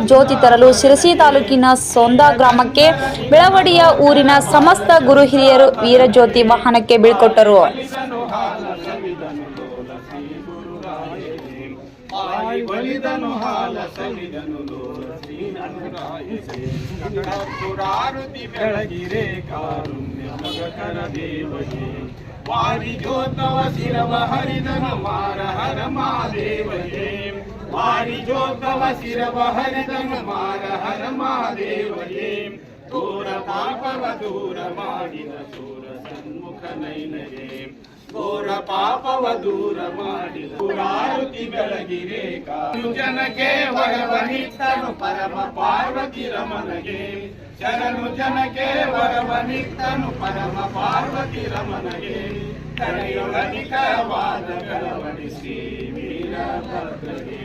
ಜ್ಯೋತಿ ತರಲು ಶಿರಸಿ ತಾಲೂಕಿನ ಸೊಂದ ಗ್ರಾಮಕ್ಕೆ ಬೆಳವಡಿಯ ಊರಿನ ಸಮಸ್ತ ಗುರು ಹಿರಿಯರು ವೀರಜ್ಯೋತಿ ವಾಹನಕ್ಕೆ ಬೀಳ್ಕೊಟ್ಟರು. ವಾರಿ ಹರಿದನು ಮಾರ ಹರ ಮಹಾದೇವಗೆ ವಾರಿ ಜೋತವ ಶಿರವ ಹರಿದನು ಮಾರ ಹರ ಮಹಾದೇವಗೆ ದೂರ ಪಾಪವ ದೂರ ಮಾಡಿದ ಸೂರ ಸನ್ಮುಖ ನೈನಗೆ ಘೋರ ಪಾಪವ ದೂರ ಮಾಡಿದ ಪುರಾರುತಿ ಬೆಳಗಿರೆ ಕಾರು ಜನಕ್ಕೆ ವರವನಿತ್ತನು ಪರಮ ಪಾರ್ವತಿ ರಮನಗೆ ಶರಣು ಜನಕ್ಕೆ ವರವನಿತ್ತನು ಪರಮ ಪಾರ್ವತಿ ರಮನಗೆ ತನೆಯೊಳಗಿಕವಾದ ಕಳವಡಿಸಿ ವೀರಭದ್ರಗೆ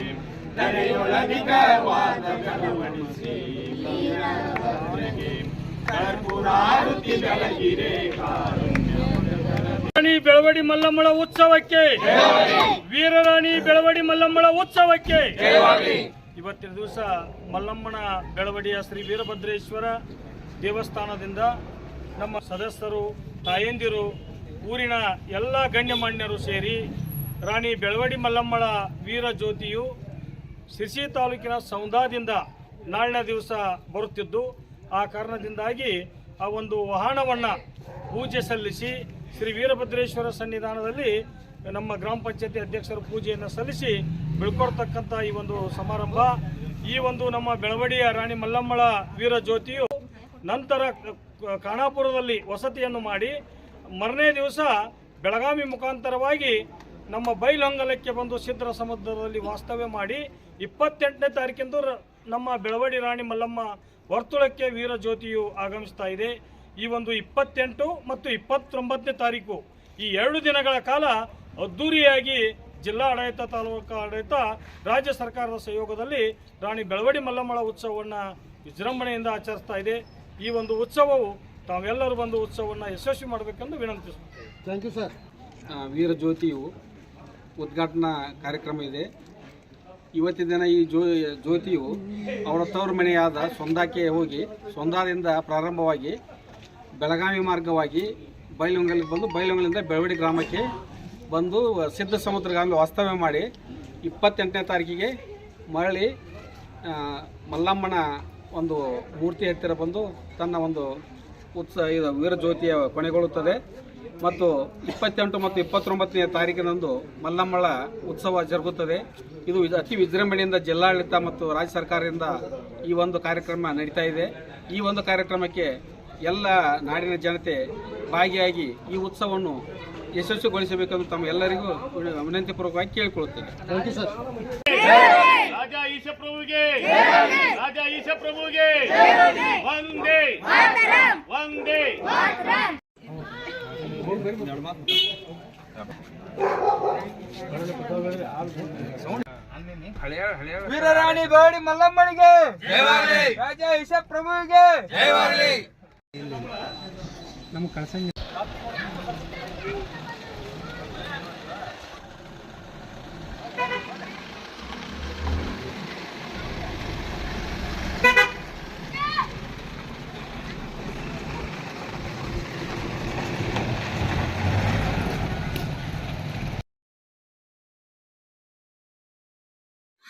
ವೀರಭದ್ರಗೆ ಕರ್ಪೂರಾರುತಿ ಬೆಳಗಿರೆ ರಾಣಿ ಬೆಳವಡಿ ಮಲ್ಲಮ್ಮಳ ಉತ್ಸವಕ್ಕೆ. ವೀರರಾಣಿ ಬೆಳವಡಿ ಮಲ್ಲಮ್ಮಳ ಉತ್ಸವಕ್ಕೆ. ಇವತ್ತಿನ ದಿವಸ ಮಲ್ಲಮ್ಮನ ಬೆಳವಡಿಯ ಶ್ರೀ ವೀರಭದ್ರೇಶ್ವರ ದೇವಸ್ಥಾನದಿಂದ ನಮ್ಮ ಸದಸ್ಯರು, ತಾಯಂದಿರು, ಊರಿನ ಎಲ್ಲ ಗಣ್ಯಮಾನ್ಯರು ಸೇರಿ ರಾಣಿ ಬೆಳವಡಿ ಮಲ್ಲಮ್ಮಳ ವೀರ ಜ್ಯೋತಿಯು ಸಿರ್ಸಿ ತಾಲೂಕಿನ ಸೌಂದಾದಿಂದ ನಾಳಿನ ದಿವಸ ಬರುತ್ತಿದ್ದು, ಆ ಕಾರಣದಿಂದಾಗಿ ಆ ಒಂದು ವಾಹನವನ್ನು ಪೂಜೆ ಸಲ್ಲಿಸಿ ಶ್ರೀ ವೀರಭದ್ರೇಶ್ವರ ಸನ್ನಿಧಾನದಲ್ಲಿ ನಮ್ಮ ಗ್ರಾಮ ಪಂಚಾಯತಿ ಅಧ್ಯಕ್ಷರು ಪೂಜೆಯನ್ನು ಸಲ್ಲಿಸಿ ಬೆಳ್ಕೊಡ್ತಕ್ಕಂಥ ಈ ಒಂದು ಸಮಾರಂಭ. ಈ ಒಂದು ನಮ್ಮ ಬೆಳವಡಿಯ ರಾಣಿ ಮಲ್ಲಮ್ಮಳ ವೀರ ಜ್ಯೋತಿಯು ನಂತರ ಖಾನಾಪುರದಲ್ಲಿ ವಸತಿಯನ್ನು ಮಾಡಿ ಮರನೇ ದಿವಸ ಬೆಳಗಾವಿ ಮುಖಾಂತರವಾಗಿ ನಮ್ಮ ಬೈಲಹೊಂಗಲಕ್ಕೆ ಬಂದು ಸಿದ್ಧರ ಸಮುದ್ರದಲ್ಲಿ ವಾಸ್ತವ್ಯ ಮಾಡಿ ಇಪ್ಪತ್ತೆಂಟನೇ ತಾರೀಕಿಂದು ನಮ್ಮ ಬೆಳವಡಿ ರಾಣಿ ಮಲ್ಲಮ್ಮ ವರ್ತುಳಕ್ಕೆ ವೀರ ಜ್ಯೋತಿಯು ಆಗಮಿಸ್ತಾ ಇದೆ. ಈ ಒಂದು ಇಪ್ಪತ್ತೆಂಟು ಮತ್ತು ಇಪ್ಪತ್ತೊಂಬತ್ತನೇ ತಾರೀಕು ಈ ಎರಡು ದಿನಗಳ ಕಾಲ ಅದ್ದೂರಿಯಾಗಿ ಜಿಲ್ಲಾ ಆಡಳಿತ ತಾಲೂಕು ಆಡಳಿತ ರಾಜ್ಯ ಸರ್ಕಾರದ ಸಹಯೋಗದಲ್ಲಿ ರಾಣಿ ಬೆಳವಡಿ ಮಲ್ಲಮ್ಮಳ ಉತ್ಸವವನ್ನು ವಿಜೃಂಭಣೆಯಿಂದ ಆಚರಿಸ್ತಾ ಇದೆ. ಈ ಒಂದು ಉತ್ಸವವು ತಾವೆಲ್ಲರೂ ಬಂದು ಉತ್ಸವವನ್ನು ಯಶಸ್ವಿ ಮಾಡಬೇಕೆಂದು ವಿನಂತಿಸುತ್ತೇವೆ. ಥ್ಯಾಂಕ್ ಯು ಸರ್ ವೀರ ಜ್ಯೋತಿಯು ಉದ್ಘಾಟನಾ ಕಾರ್ಯಕ್ರಮ ಇದೆ. ಇವತ್ತಿನ ದಿನ ಈ ಜ್ಯೋ ಜ್ಯೋತಿಯು ಅವರ ತವರು ಮನೆಯಾದ ಸೊಂದಾಕ್ಕೆ ಹೋಗಿ, ಸೊಂದಾದಿಂದ ಪ್ರಾರಂಭವಾಗಿ ಬೆಳಗಾವಿ ಮಾರ್ಗವಾಗಿ ಬೈಲೊಂಗಲಿಗೆ ಬಂದು, ಬೈಲೊಂಗಲಿಂದ ಬೆಳವಡಿ ಗ್ರಾಮಕ್ಕೆ ಬಂದು ಸಿದ್ಧ ಸಮುದ್ರಗಾಮಿ ವಾಸ್ತವ್ಯ ಮಾಡಿ ಇಪ್ಪತ್ತೆಂಟನೇ ತಾರೀಕಿಗೆ ಮರಳಿ ಮಲ್ಲಮ್ಮನ ಒಂದು ಮೂರ್ತಿ ಹತ್ತಿರ ಬಂದು ತನ್ನ ಒಂದು ಉತ್ಸವ ಇದು ವೀರಜ್ಯೋತಿಯ ಕೊನೆಗೊಳ್ಳುತ್ತದೆ. ಮತ್ತು ಇಪ್ಪತ್ತೆಂಟು ಮತ್ತು ಇಪ್ಪತ್ತೊಂಬತ್ತನೇ ತಾರೀಕಿನಂದು ಮಲ್ಲಮ್ಮಳ ಉತ್ಸವ ಜರುಗುತ್ತದೆ. ಇದು ವಿಜ- ಅತಿ ವಿಜೃಂಭಣೆಯಿಂದ ಜಿಲ್ಲಾಡಳಿತ ಮತ್ತು ರಾಜ್ಯ ಸರ್ಕಾರದಿಂದ ಈ ಒಂದು ಕಾರ್ಯಕ್ರಮ ನಡೀತಾ ಇದೆ. ಈ ಒಂದು ಕಾರ್ಯಕ್ರಮಕ್ಕೆ ಎಲ್ಲ ನಾಡಿನ ಜನತೆ ಭಾಗಿಯಾಗಿ ಈ ಉತ್ಸವವನ್ನು ಯಶಸ್ವಿಗೊಳಿಸಬೇಕೆಂದು ತಮ್ಮ ಎಲ್ಲರಿಗೂ ವಿನಂತಿಪೂರ್ವಕವಾಗಿ ಕೇಳಿಕೊಳ್ಳುತ್ತೇನೆ. Thank you sir. ರಾಜ ಈಶ ಪ್ರಭುಗೆ ರಾಜ ಈಶ ಒಂದೇ ವೀರರಾಣಿ ಬೇಡಿ ಮಲ್ಲಮ್ಮನಿಗೆ. ರಾಜ ಈಶ ಪ್ರಭುವಿಗೆ